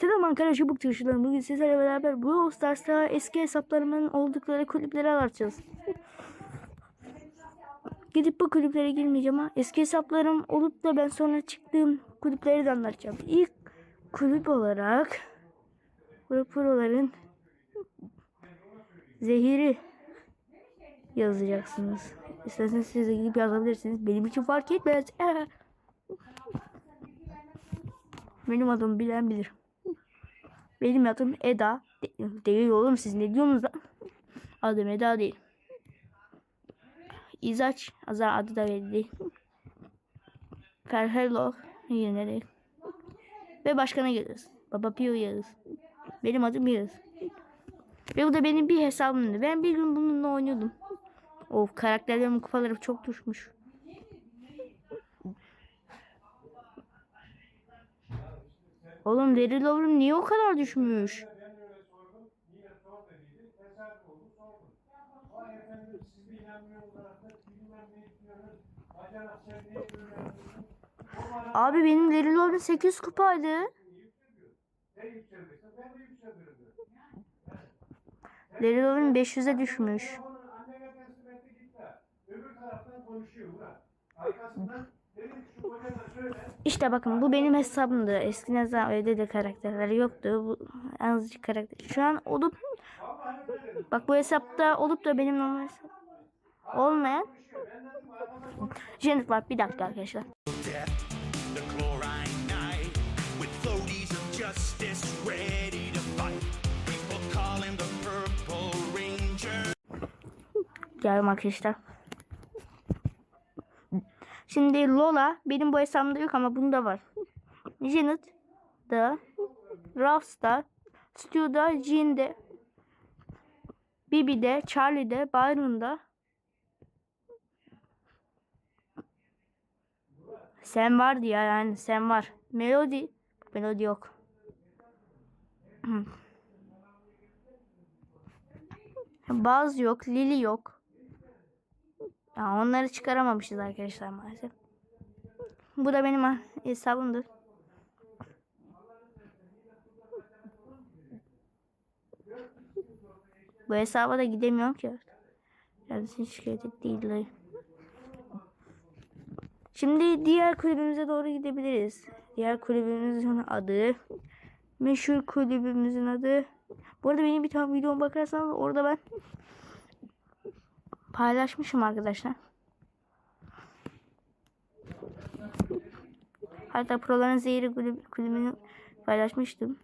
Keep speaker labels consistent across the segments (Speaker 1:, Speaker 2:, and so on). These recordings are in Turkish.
Speaker 1: Selam Ankara Çubuk Tırşıları. Bugün sizlerle beraber Brawl Stars'ta eski hesaplarımın oldukları kulüpleri anlatacağız. Gidip bu kulüplere girmeyeceğim ama eski hesaplarım olup da ben sonra çıktığım kulüpleri de anlatacağım. İlk kulüp olarak Pro Pro'ların zehiri yazacaksınız. İsterseniz siz de gidip yazabilirsiniz. Benim için fark etmez. Benim adımı bilen bilir. Benim adım Eda. De- değil oğlum siz ne diyorsunuz lan? Adım Eda değil. İzaç azar adı da belli değil. Ferhello yine değil. Ve başkana geliriz. Baba Pio Yağız. Benim adım Yağız. Ve bu da benim bir hesabımdı. Ben bir gün bununla oynuyordum. Of karakterlerimin kupaları çok düşmüş. Oğlum Daryl Lover'ım niye o kadar düşmüş?
Speaker 2: Ben öyle sordum. Yine sor dediydi. Tesadüf oldu sordum. Vay efendim siz de inanmıyorlar da bilmem ne diyorsunuz. Bacanak sen niye? O bana
Speaker 1: Abi benim Daryl Lover'ım 8 kupaydı. Daryl Lover'ım 500'e düşmüş.
Speaker 2: Öbür taraftan konuşuyor Murat. Arkasından dedim ki şu kocana söyle.
Speaker 1: İşte bakın bu benim hesabımdı. Eskiden öyle de karakterleri yoktu. Bu azıcık karakter. Şu an olup bak bu hesapta olup da benim normal hesap olmayan. Janet var. Bir dakika arkadaşlar.
Speaker 3: death, the
Speaker 1: Şimdi Lola benim bu hesabımda yok ama bunda var. Janet da Ruffs'da Stu'da Jean'de Bibi'de Charlie'de Byron'da Sen vardı ya yani sen var. Melody Melody yok. Baz yok, Lily yok. Ya onları çıkaramamışız arkadaşlar maalesef. Bu da benim ha- hesabımdır. Bu hesaba da gidemiyorum ki. Kendisini şikayet değil. Şimdi diğer kulübümüze doğru gidebiliriz. Diğer kulübümüzün adı meşhur kulübümüzün adı. Bu arada benim bir tane videoma bakarsanız orada ben paylaşmışım arkadaşlar. Hatta Proların Zehri kulübü, kulübünü paylaşmıştım.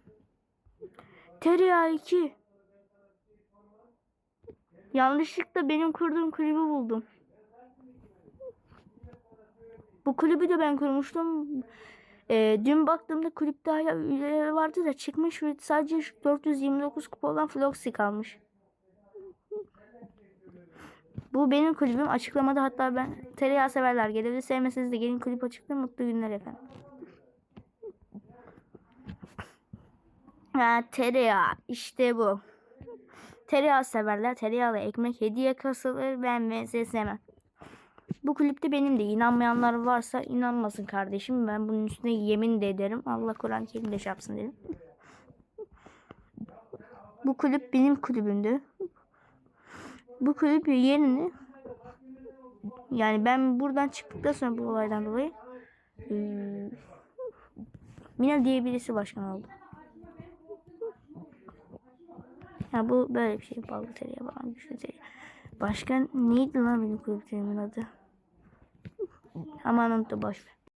Speaker 1: Tereyağı 2. Yanlışlıkla benim kurduğum kulübü buldum. Bu kulübü de ben kurmuştum. Ee, dün baktığımda kulüpte hala üyeleri vardı da çıkmış ve sadece şu 429 kupa olan Floxy kalmış. Bu benim kulübüm. Açıklamada hatta ben tereyağı severler gelebilir. Sevmeseniz de gelin kulüp açıkta mutlu günler efendim. Ha, tereyağı işte bu. Tereyağı severler. Tereyağlı ekmek hediye kasılır. Ben ve sevmem. Bu kulüpte benim de inanmayanlar varsa inanmasın kardeşim. Ben bunun üstüne yemin de ederim. Allah Kur'an-ı Kerim'de şey yapsın dedim. Bu kulüp benim kulübümdü. Bu kulüp yerini yani ben buradan çıktıktan sonra bu olaydan dolayı eee, Mina diye birisi başkan oldu. Ya bu böyle bir şey. Ballı tereyağı falan güçlü tereyağı. Başkan neydi lan benim kulüplerimin adı? Aman unuttum boş ver.